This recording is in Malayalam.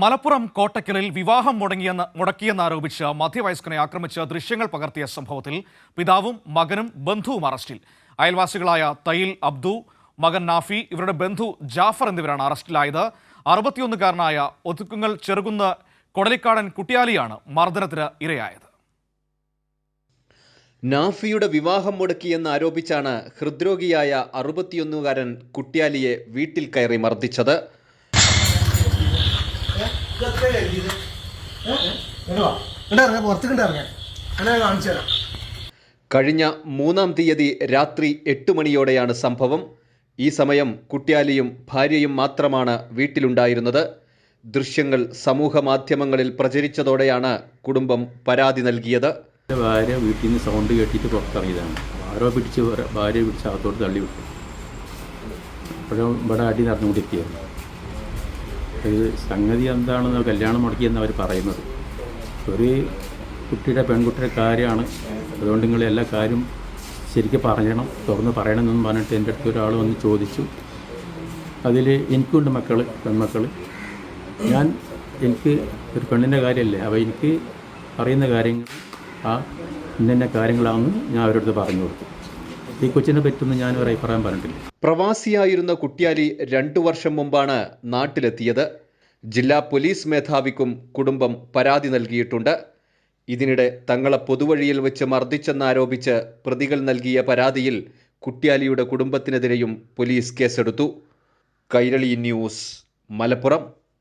മലപ്പുറം കോട്ടക്കലിൽ വിവാഹം മുടങ്ങിയെന്ന് മുടക്കിയെന്നാരോപിച്ച് മധ്യവയസ്കനെ ആക്രമിച്ച് ദൃശ്യങ്ങൾ പകർത്തിയ സംഭവത്തിൽ പിതാവും മകനും ബന്ധുവും അറസ്റ്റിൽ. അയൽവാസികളായ തയിൽ അബ്ദു മകൻ നാഫി ഇവരുടെ ബന്ധു ജാഫർ എന്നിവരാണ് അറസ്റ്റിലായത്. അറുപത്തിയൊന്നുകാരനായ ഒതുക്കുങ്ങൾ ചെറുകുന്ന് കൊടലിക്കാടൻ കുട്ടിയാലിയാണ് മർദ്ദനത്തിന് ഇരയായത്. നാഫിയുടെ വിവാഹം മുടക്കിയെന്ന് ആരോപിച്ചാണ് ഹൃദ്രോഗിയായ അറുപത്തിയൊന്നുകാരൻ കുട്ടിയാലിയെ വീട്ടിൽ കയറി മർദ്ദിച്ചത്. ഇറങ്ങാം പുറത്തേക്ക് ഇറങ്ങാൻ അങ്ങനെ കാണിച്ചു തരാം. കഴിഞ്ഞ മൂന്നാം തീയതി രാത്രി എട്ട് മണിയോടെയാണ് സംഭവം. ഈ സമയം കുട്ടിയാലിയും ഭാര്യയും മാത്രമാണ് വീട്ടിലുണ്ടായിരുന്നത്. ദൃശ്യങ്ങൾ സമൂഹ മാധ്യമങ്ങളിൽ പ്രചരിച്ചതോടെയാണ് കുടുംബം പരാതി നൽകിയത്. ഭാര്യ വീട്ടിൽ നിന്ന് സൗണ്ട് കേട്ടിട്ട് പുറത്തിറങ്ങിയതാണ്. ആരോ പിടിച്ച് ഭാര്യ ഭാര്യയെ പിടിച്ച് അകത്തോട്ട് തള്ളി വിട്ടു. അപ്പോഴും ഇവിടെ അടി നടന്നുകൊണ്ടിരിക്കുകയായിരുന്നു ഇത് സംഗതി എന്താണെന്ന് കല്യാണം മുടക്കിയെന്ന് അവർ പറയുന്നത്. ഒരു കുട്ടിയുടെ പെൺകുട്ടിയുടെ കാര്യമാണ്. അതുകൊണ്ട് നിങ്ങൾ എല്ലാ കാര്യം ശരിക്കും പറയണം തുറന്ന് പറയണമെന്നും പറഞ്ഞിട്ട് എന്റെ അടുത്ത് ഒരാൾ വന്ന് ചോദിച്ചു. അതിൽ എനിക്കുണ്ട് മക്കൾ പെൺമക്കൾ ഞാൻ എനിക്ക് ഒരു പെണ്ണിന്റെ കാര്യമല്ലേ അപ്പോൾ എനിക്ക് അറിയുന്ന കാര്യങ്ങൾ ആ ഇന്ന കാര്യങ്ങളാണെന്ന് ഞാൻ അവരോട് പറഞ്ഞു കൊടുത്തു. ഈ കൊച്ചിനെ പറ്റുന്ന ഞാൻ ഒരു അഭിപ്രായം പറഞ്ഞിട്ടില്ല. പ്രവാസിയായിരുന്ന കുട്ടിയാലി രണ്ടു വർഷം മുമ്പാണ് നാട്ടിലെത്തിയത്. ജില്ലാ പോലീസ് മേധാവിക്കും കുടുംബം പരാതി നൽകിയിട്ടുണ്ട്. ഇതിനിടെ തങ്ങളെ പൊതുവഴിയിൽ വെച്ച് മർദ്ദിച്ചെന്നാരോപിച്ച് പ്രതികൾ നൽകിയ പരാതിയിൽ കുട്യാലിയുടെ കുടുംബത്തിനെതിരെയും പോലീസ് കേസെടുത്തു. കൈരളി ന്യൂസ് മലപ്പുറം.